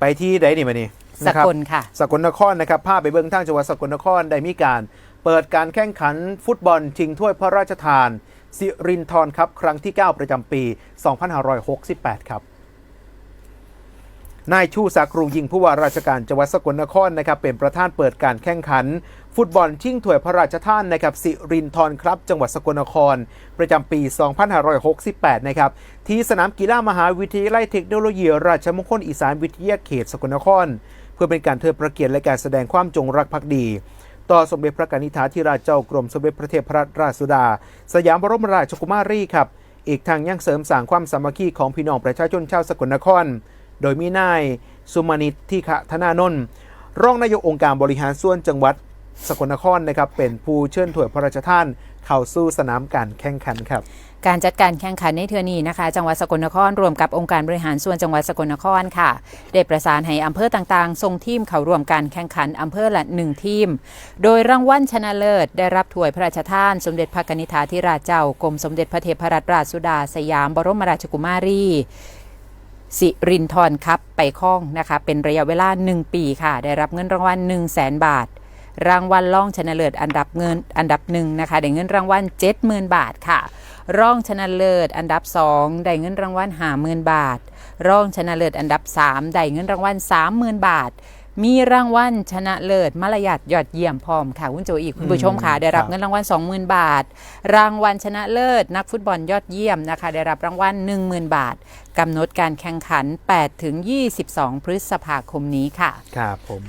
ไปที่ใดนี่มานี่สนะครับกลค่ะ สกลนครนะครับภาพไปเบื้องทางจังหวัดสกลนครได้มีการ เปิดการแข่งขันฟุตบอลชิงถ้วยพระราชทาน สิรินทรครับครั้งที่ 9 ประจำปี 2568 ครับ นายชูศักดิ์รูยิงผู้ว่าราชการจังหวัดสกลนครนะครับเป็นประธานเปิดการแข่งขัน ฟุตบอลชิงถ้วยพระราชทานนะครับสิรินทร์ครับ จังหวัดสกลนคร ประจำปี 2568 นะครับที่สนามกีฬามหาวิทยาลัยเทคโนโลยี ราชมงคลอีสานวิทยาเขตสกลนคร เพื่อเป็นการเทิดพระเกียรติและการแสดงความจงรักภักดีต่อสมเด็จพระกนิษฐาธิราชเจ้ากรมสมเด็จพระเทพรัตนราชสุดา สยามบรมราชกุมารีครับ อีกทางยังเสริมสร้างความสามัคคีของพี่น้องประชาชนชาวสกลนคร โดยมีนายสุมานิตที่ขะธนานนท์รองนายกองค์การบริหารส่วนจังหวัดสกลนครนะครับเป็นผู้เชิญถ้วยพระราชทาน เข้าสู่สนามการแข่งขันครับการจัดการแข่งขันในเทือนี้นะคะ จังหวัดสกลนครรวมกับองค์การบริหารส่วนจังหวัดสกลนครค่ะได้ประสานให้อำเภอต่างๆส่งทีมเข้าร่วมการแข่งขันอำเภอละหนึ่งทีม โดยรางวัลชนะเลิศ ได้รับถ้วยพระราชทาน สมเด็จพระนิษฐาธิราชเจ้ากรมสมเด็จพระเทพรัตนราชสุดาสยามบรมราชกุมารี สิรินทรครับไปคล้องนะคะ เป็นระยะเวลา 1 ปีค่ะ ได้รับเงินรางวัล 1 0 0 0 0แบาท รางวัลรองชนะเลิศอันดับเงินอันดับหนึ่งนะคะ ได้เงินรางวัล 70,000 บาทค่ะ รองชนะเลิศอันดับ 2 ได้เงินรางวัล50,000 บาท รองชนะเลิศอันดับ 3 ได้เงินรางวัล30,000 บาท มีรางวัลชนะเลิศมารยาทยอดเยี่ยมพร้อมค่ะคุณโจอีกคุณผู้ชมค่ะได้รับครับเงินรางวัล20,000 บาท รางวัลชนะเลิศ นักฟุตบอลยอดเยี่ยมนะคะ ได้รับรางวัล10,000 บาทกำหนดการแข่งขัน8-22 พฤษภาคมนี้ค่ะ ครับผม